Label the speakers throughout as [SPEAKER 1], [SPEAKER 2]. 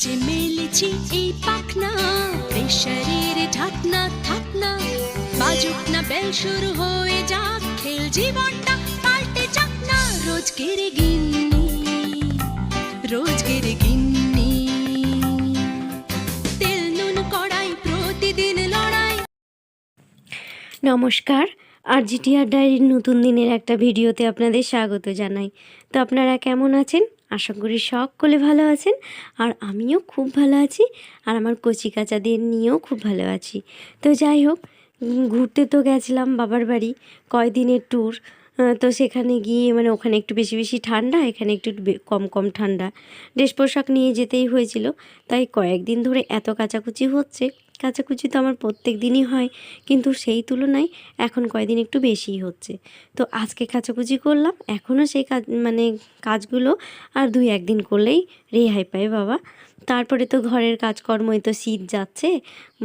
[SPEAKER 1] যে মেলেছি এই পাখনা, প্রেশারের ঢাকনা, থাকনা। বাজুক না বেল শুরু হয়ে যাক, খেল জীবনটা পাল্টে যাক না। রোজকের গিন্নি রোজকের গিন্নি। তেল, নুন, কড়াই, প্রতিদিন লড়াই।
[SPEAKER 2] নমস্কার, আর জিটিআর ডায়েরির নতুন দিনের একটা ভিডিওতে আপনাদের স্বাগত জানাই। তো আপনারা কেমন আছেন? আশা করি সকলে ভালো আছেন। আর আমিও খুব ভালো আছি। আর আমার কচি কাচাদের নিয়েও খুব ভালো আছি। তো যাই হোক, ঘুরতে তো গেছিলাম বাবার বাড়ি, কয়দিনের ট্যুর তো সেখানে গিয়ে মানে ওখানে একটু বেশি বেশি ঠান্ডা, এখানে একটু কম কম ঠান্ডা। ড্রেস পোশাক নিয়ে যেতেই হয়েছিল। তাই কয়েকদিন ধরে এত কাচাকুচি হচ্ছে। কাচাকুচি তো আমার প্রত্যেক দিনই হয়, কিন্তু সেই তুলনায় এখন কয়দিন একটু বেশিই হচ্ছে। তো আজকে কাচাকুচি করলাম এখনও সেই কাজ মানে কাজগুলো আর দুই একদিন করলেই রেহাই পায় বাবা। তারপরে তো ঘরের কাজকর্মই তো শীত যাচ্ছে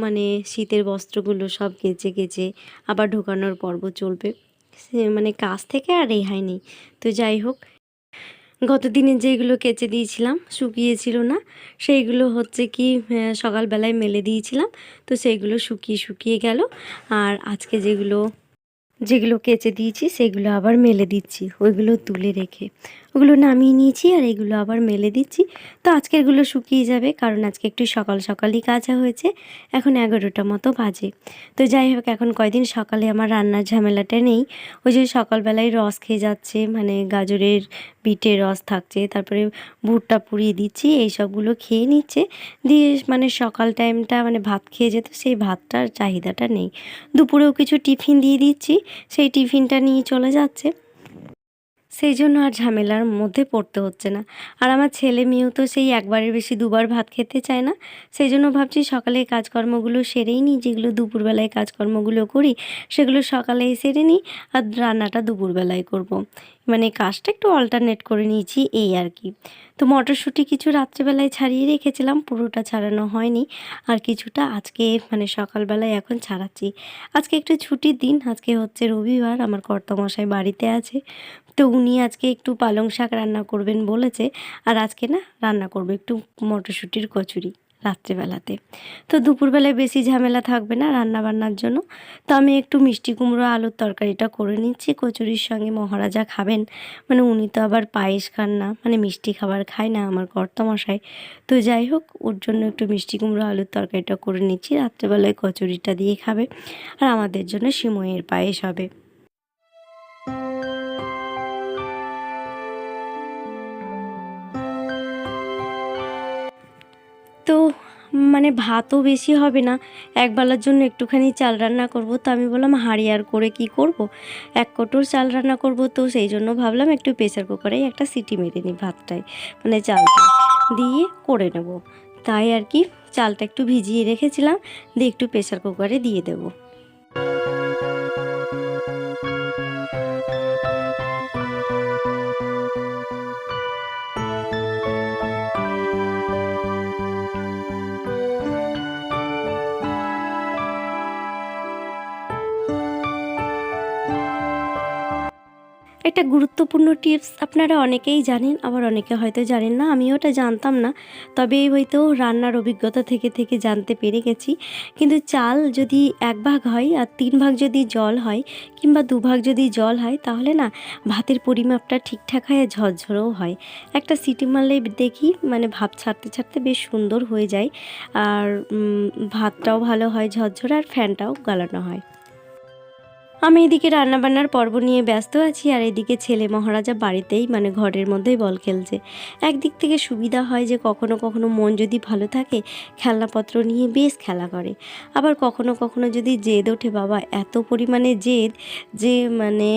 [SPEAKER 2] মানে শীতের বস্ত্রগুলো সব কেচে কেচে আবার ঢোকানোর পর্ব চলবে। মানে কাজ থেকে আর রেহাই নেই। তো যাই হোক গত দিনে যেগুলো কেচে দিয়েছিলাম শুকিয়েছিল না, সেইগুলো হচ্ছে কি সকালবেলায় মেলে দিয়েছিলাম। তো সেইগুলো শুকিয়ে শুকিয়ে গেল। আর আজকে যেগুলো যেগুলো কেচে দিয়েছি, সেগুলো আবার মেলে দিচ্ছি। ওইগুলো তুলে রেখে। ওগুলো নামিয়ে নিয়েছি আর এগুলো আবার মেলে দিচ্ছি। তো আজকেরগুলো শুকিয়ে যাবে, কারণ আজকে একটু সকাল সকালই কাজা হয়েছে। এখন এগারোটা মতো বাজে। তো যাই হোক, এখন কয়দিন সকালে আমার রান্নার ঝামেলাটা নেই। ওই যে সকালবেলায় রস খেয়ে যাচ্ছে মানে গাজরের বিটের রস থাকছে, তারপরে ভুট্টা পুড়িয়ে দিচ্ছি, এই সবগুলো খেয়ে নিচ্ছে। দিয়ে মানে সকাল টাইমটা মানে ভাত খেয়ে যেত, সেই ভাতটার চাহিদাটা নেই। দুপুরেও কিছু টিফিন দিয়ে দিচ্ছি। সেই টিফিনটা নিয়ে চলে যাচ্ছে। সেই জন্য আর ঝামেলার মধ্যে পড়তে হচ্ছে না। আর আমার ছেলে মেয়েও তো সেই একবারের বেশি দুবার ভাত খেতে চায় না। সেই জন্য ভাবছি সকালে কাজকর্মগুলো সেরেই নিই, যেগুলো দুপুরবেলায় কাজকর্মগুলো করি, সেগুলো সকালে সেরে নিই আর রান্নাটা দুপুরবেলায় করব। মানে কাজটা একটু অল্টারনেট করে নিয়েছি এই আর কি। তো মটরশুঁটি কিছু রাত্রেবেলায় ছাড়িয়ে রেখেছিলাম, পুরোটা ছাড়ানো হয়নি। আর কিছুটা আজকে মানে সকালবেলায় এখন ছাড়াচ্ছি। আজকে একটু ছুটির দিন, আজকে হচ্ছে রবিবার, আমার কর্তামশাই বাড়িতে আছে। তো উনি আজকে একটু পালং শাক রান্না করবেন বলেছে। আর আজকে না রান্না করবে একটু মটরশুঁটির কচুরি রাত্রেবেলাতে। তো দুপুরবেলায় বেশি ঝামেলা থাকবে না রান্না বান্নার জন্য। তো আমি একটু মিষ্টি কুমড়ো আলুর তরকারিটা করে নিচ্ছি, কচুরির সঙ্গে মহারাজা খাবেন। মানে উনি তো আবার পায়েস খান না মানে মিষ্টি খাবার খায় না আমার কর্তামশাই। তো যাই হোক, ওর জন্য একটু মিষ্টি কুমড়ো আলুর তরকারিটা করে নিচ্ছি, রাত্রেবেলায় কচুরিটা দিয়ে খাবে। আর আমাদের জন্য সিমইয়ের পায়েস হবে। মানে ভাতও বেশি হবে না। একবেলার জন্য একটুখানি চাল রান্না করব। তো আমি বললাম, হাঁড়ি আর করে কি করব? এক কোটোর চাল রান্না করব তো সেই জন্য ভাবলাম, একটু প্রেসার কুকারেই একটা সিটি মেরে নিই ভাতটায়। মানে চালটা দিয়ে করে নেব। তাই আর কি, চালটা একটু ভিজিয়ে রেখেছিলাম। দিয়ে একটু প্রেসার কুকারে দিয়ে দেবো। একটা গুরুত্বপূর্ণ টিপস আপনারা অনেকেই জানেন, আবার অনেকে হয়তো জানেন না আমি ওটা জানতাম না। তবে এই হয়তো রান্নার অভিজ্ঞতা থেকে থেকে জানতে পেরে গেছি। কিন্তু চাল যদি এক ভাগ হয় আর তিন ভাগ যদি জল হয় কিংবা দুভাগ যদি জল হয়, তাহলে না ভাতের পরিমাপটা ঠিকঠাক হয় আর ঝরঝরেও হয়। একটা সিটি মারলে দেখি মানে ভাত ছাড়তে ছাড়তে বেশ সুন্দর হয়ে যায়। আর ভাতটাও ভালো হয় ঝরঝরে আর ফ্যানটাও গালানো হয়। আমি এদিকে রান্নাবান্নার পর্ব নিয়ে ব্যস্ত আছি আর এদিকে ছেলে মহারাজা বাড়িতেই মানে ঘরের মধ্যেই বল খেলছে। একদিক থেকে সুবিধা হয় যে কখনো কখনো মন যদি ভালো থাকে, খেলনাপত্র নিয়ে বেশ খেলা করে। আবার কখনো কখনো যদি জেদ ওঠে, বাবা, এত পরিমাণে জেদ যে মানে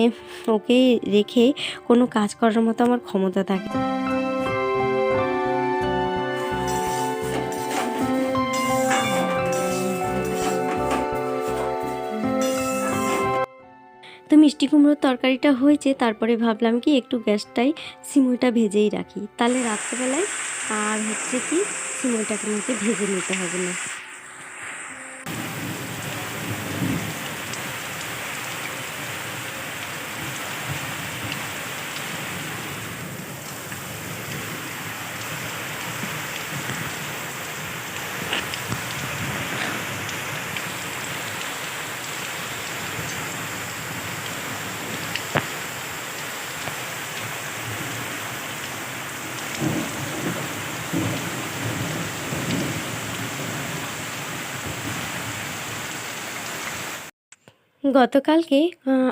[SPEAKER 2] ওকে রেখে কোনো কাজ করার মতো আমার ক্ষমতা থাকে মিষ্টি কুমড়োর তরকারিটা হয়েছে, তারপরে ভাবলাম কি একটু গ্যাসটাই সিমুইটা ভেজেই রাখি। তাহলে রাত্রেবেলায় আর হচ্ছে কি সিমুইটাকে আমাকে ভেজে নিতে হবে না। গতকালকে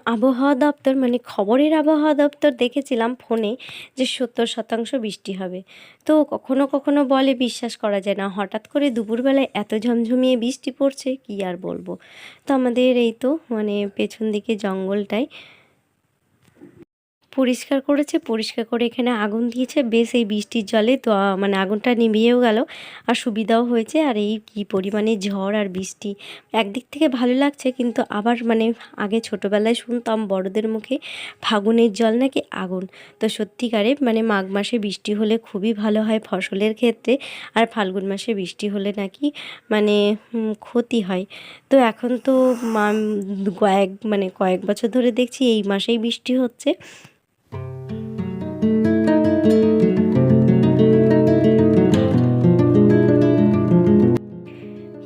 [SPEAKER 2] আবহাওয়া দপ্তর মানে খবরের আবহাওয়া দপ্তর দেখেছিলাম ফোনে যে সত্তর শতাংশ বৃষ্টি হবে। তো কখনো কখনো বলে, বিশ্বাস করা যায় না, হঠাৎ করে দুপুরবেলায় এত ঝমঝমিয়ে বৃষ্টি পড়ছে, কি আর বলব? তো আমাদের এই তো মানে পেছন দিকে জঙ্গলটায় পরিষ্কার করেছে, পরিষ্কার করে এখানে আগুন দিয়েছে। বেশ এই বৃষ্টির জলে তো মানে আগুনটা নিভিয়েও গেল আর সুবিধাও হয়েছে। আর এই কী পরিমাণে ঝড় আর বৃষ্টি, একদিক থেকে ভালো লাগছে কিন্তু আবার মানে আগে ছোটোবেলায় শুনতাম বড়দের মুখে ফাগুনের জল নাকি আগুন। তো সত্যিকারে মানে মাঘ মাসে বৃষ্টি হলে খুবই ভালো হয় ফসলের ক্ষেত্রে আর ফাল্গুন মাসে বৃষ্টি হলে নাকি মানে ক্ষতি হয়। তো এখন তো কয়েক মানে কয়েক বছর ধরে দেখছি এই মাসেই বৃষ্টি হচ্ছে।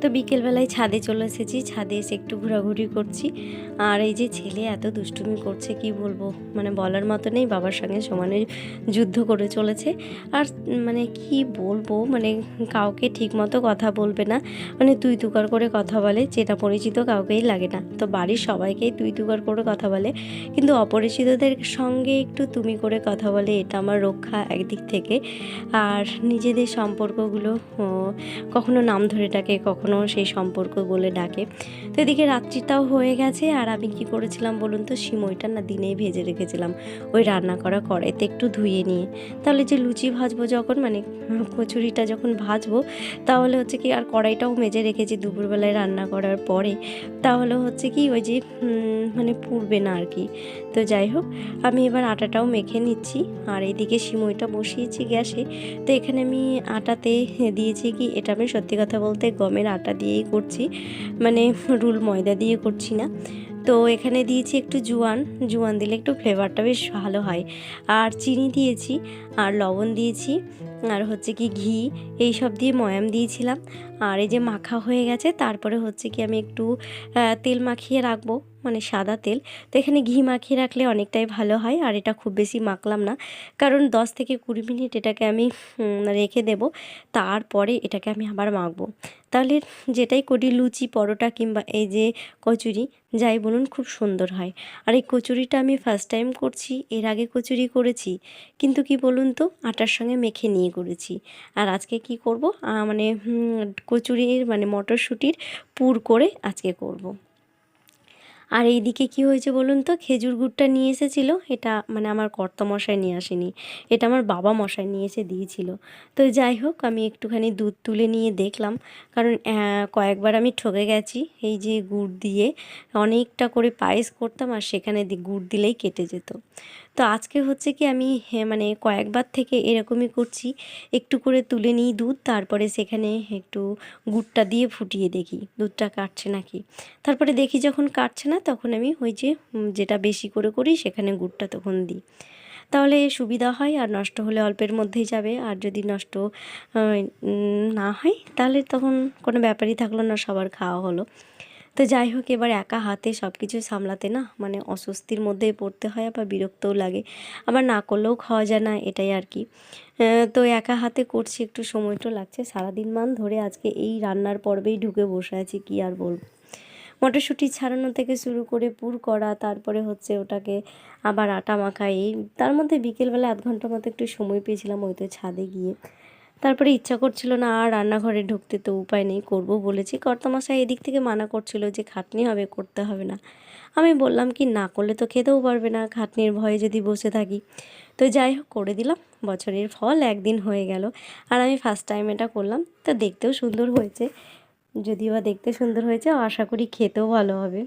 [SPEAKER 2] বিকেলবেলায় ছাদে চলে এসেছি। ছাদে এসে একটু ঘোরাঘুরি করছি। আর এই যে ছেলে এত দুষ্টুমি করছে, কি বলব? মানে বলার মতো নেই, বাবার সঙ্গে সমানে যুদ্ধ করে চলেছে। আর মানে কি বলব? মানে কাউকে ঠিক মতো কথা বলবে না। মানে তুই তুকার করে কথা বলে যেটা পরিচিত কাউকেই লাগে না। তো বাড়ির সবাইকেই তুই তুকার করে কথা বলে। কিন্তু অপরিচিতদের সঙ্গে একটু তুমি করে কথা বলে, এটা আমার রক্ষা একদিক থেকে। আর নিজেদের সম্পর্কগুলো কখনো নাম ধরে ডাকে, কখনো সেই সম্পর্ক বলে ডাকে। তো এদিকে রাত্রিটাও হয়ে গেছে, আর আমি কি করেছিলাম বলুন তো, সিমইটা না দিনেই ভেজে রেখেছিলাম, ওই রান্না করা কড়াইতে একটু ধুয়ে নিয়ে। তাহলে যে লুচি ভাজবো যখন মানে কচুরিটা যখন ভাজবো, তাহলে হচ্ছে কি, আর কড়াইটাও মেজে রেখেছি দুপুরবেলায় রান্না করার পরে। তাহলে হচ্ছে কি, ওই যে মানে পুড়বে না আর কি। তো যাই হোক, আমি এবার আটাটাও মেখে নিচ্ছি, আর এইদিকে সিমইটা বসিয়েছি গ্যাসে। তো এখানে আমি আটাতে দিয়েছি কি, এটা আমি সত্যি কথা বলতে গমের আটা দিয়েই করছি। মানে রুল ময়দা দিয়ে করছি না। তো এখানে দিয়েছি একটু জোয়ান। জোয়ান দিলে একটু ফ্লেভারটা বেশ ভালো হয়। আর চিনি দিয়েছি, আর লবণ দিয়েছি, আর হচ্ছে কি ঘি এই সব দিয়ে ময়াম দিয়েছিলাম। আর এই যে মাখা হয়ে গেছে তারপরে হচ্ছে কি আমি একটু তেল মাখিয়ে রাখব মানে সাদা তেল। তো এখানে ঘি মাখিয়ে রাখলে অনেকটাই ভালো হয় আর এটা খুব বেশি মাখলাম না। কারণ দশ থেকে কুড়ি মিনিট এটাকে আমি রেখে দেব তারপরে এটাকে আমি আবার মাখবো। তাহলে যেটাই করি লুচি পরোটা কিংবা এই যে কচুরি যাই বলুন খুব সুন্দর হয়। আর এই কচুরিটা আমি ফার্স্ট টাইম করছি এর আগে কচুরি করেছি কিন্তু কি বলুন তো আটার সঙ্গে মেখে নিয়ে করেছি। আর আজকে কি করব মানে কচুরির মানে মটরশুঁটির পুর করে আজকে করব। আর এই দিকে কি হয়েছে বলুন তো? খেজুর গুড়টা নিয়ে এসেছিল। এটা মানে আমার কর্তামশাই নিয়ে আসেনি। এটা আমার বাবা মশায় নিয়ে এসে দিয়েছিল। তো যাই হোক, আমি একটুখানি দুধ তুলে নিয়ে দেখলাম। কারণ কয়েকবার আমি ঠকে গেছি। এই যে গুড় দিয়ে অনেকটা করে পায়েস করতাম আর সেখানে গুড় দিলেই কেটে যেত। তো আজকে হচ্ছে কি আমি মানে কয়েকবার থেকে এরকমই করছি। একটু করে তুলে নিই দুধ, তারপরে সেখানে একটু গুড়টা দিয়ে ফুটিয়ে দেখি, দুধটা কাটছে নাকি। তারপরে দেখি যখন কাটছে না, তখন আমি ওই যে যেটা বেশি করে করি, সেখানে গুড়টা তখন দিই। তাহলে সুবিধা হয় আর নষ্ট হলে অল্পের মধ্যেই যাবে, আর যদি নষ্ট না হয়, তাহলে তখন কোনো ব্যাপারই থাকল না, সবার খাওয়া হলো। তো যাই হোক, এবার একা হাতে সব কিছু সামলাতে না মানে অস্বস্তির মধ্যে পড়তে হয়, আবার বিরক্তও লাগে। আবার না করলেও খাওয়া যায় না, এটাই আর কি। তো একা হাতে করছি, একটু সময়টা লাগছে। সারাদিন মান ধরে আজকে এই রান্নার পর্বেই ঢুকে বসে আছি, কি আর বলব। মটরশুঁটি ছাড়ানো থেকে শুরু করে পুর করা, তারপরে হচ্ছে ওটাকে আবার আটা মাখা, এই তার মধ্যে বিকেলবেলা আধ ঘণ্টার মতো একটু সময় পেয়েছিলাম, ওই তো ছাদে গিয়ে। তারপরে ইচ্ছা করছিল না, আর রান্নাঘরে ঢুকতে তো উপায় নেই, করব বলেছি। কর্তামশাই এদিক থেকে মানা করছিল যে খাটনি হবে, করতে হবে না। আমি বললাম কি, না করলে তো খেতেও পারবে না, খাটনির ভয়ে যদি বসে থাকি। তো যাই হোক, করে দিলাম, বছরের ফল একদিন হয়ে গেল। আর আমি ফার্স্ট টাইম এটা করলাম, তো দেখতেও সুন্দর হয়েছে। যদিও বা দেখতে সুন্দর হয়েছে, আশা করি খেতেও ভালো হবে।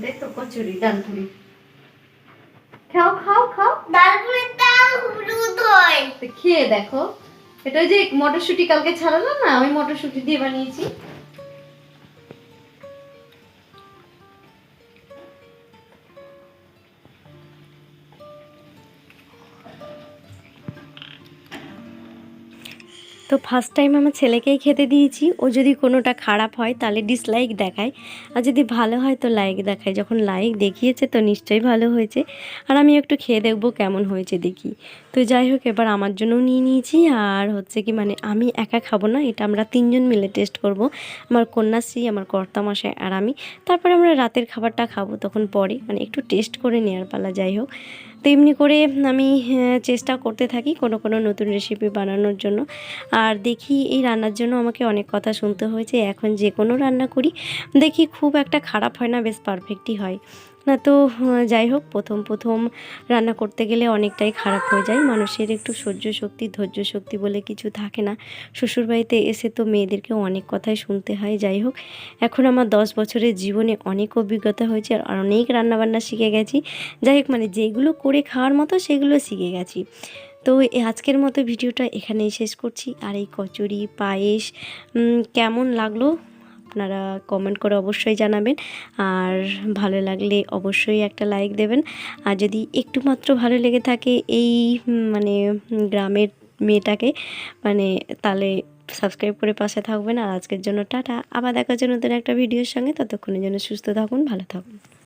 [SPEAKER 2] এটাই তো কচুরি ডালপুরি খাও খাও খাও।
[SPEAKER 3] ডালপুরিটা হলুদ হয়
[SPEAKER 2] খেয়ে দেখো। এটা ওই যে মটরশুটি কালকে ছাড়ালো না আমি মটরশুটি দিয়ে বানিয়েছি। তো ফার্স্ট টাইম আমার ছেলেকেই খেতে দিয়েছি। ও যদি কোনোটা খারাপ হয়, তাহলে ডিসলাইক দেখায়। আর যদি ভালো হয়, তো লাইক দেখায়। যখন লাইক দেখিয়েছে, তো নিশ্চয়ই ভালো হয়েছে। আর আমি একটু খেয়ে দেখব কেমন হয়েছে দেখি। তো যাই হোক, এবার আমার জন্যও নিয়ে নিয়েছি। আর হচ্ছে কি মানে আমি একা খাব না, এটা আমরা তিনজন মিলে টেস্ট করব। আমার কন্যাশ্রী, আমার কর্তামশাই আর আমি। তারপরে আমরা রাতের খাবারটা খাব তখন পরে। মানে একটু টেস্ট করে নেওয়ার পালা, যাই হোক। তো এমনি করে আমি চেষ্টা করতে থাকি কোনো কোনো নতুন রেসিপি বানানোর জন্য। আর দেখি এই রান্নার জন্য আমাকে অনেক কথা শুনতে হয়েছে। এখন যে কোনো রান্না করি, দেখি খুব একটা খারাপ হয় না, বেশ পারফেক্টই হয়। না তো যাই হোক, প্রথম প্রথম রান্না করতে গেলে অনেকটাই খারাপ হয়ে যায়। মানুষের একটু সহ্য শক্তি, ধৈর্য শক্তি বলে কিছু থাকে না। শ্বশুরবাড়িতে এসে তো মেয়েদেরকে অনেক কথাই শুনতে হয়, যাই হোক। এখন আমার দশ বছরের জীবনে অনেক অভিজ্ঞতা হয়েছে আর অনেক রান্নাবান্না শিখে গেছি। যাই হোক মানে যেগুলো করে খাওয়ার মতো সেগুলো শিখে গেছি। তো আজকের মতো ভিডিওটা এখানেই শেষ করছি। আর এই কচুরি, পায়েস কেমন লাগল? আপনারা কমেন্ট করে অবশ্যই জানাবেন। আর ভালো লাগলে অবশ্যই একটা লাইক দেবেন। আর যদি একটু মাত্র ভালো লেগে থাকে এই মানে গ্রামের মেয়েটাকে মানে তাহলে সাবস্ক্রাইব করে পাশে থাকবেন। আর আজকের জন্য টাটা। আবার দেখার জন্য নতুন একটা ভিডিওর সঙ্গে। ততক্ষণের জন্য সুস্থ থাকুন, ভালো থাকুন।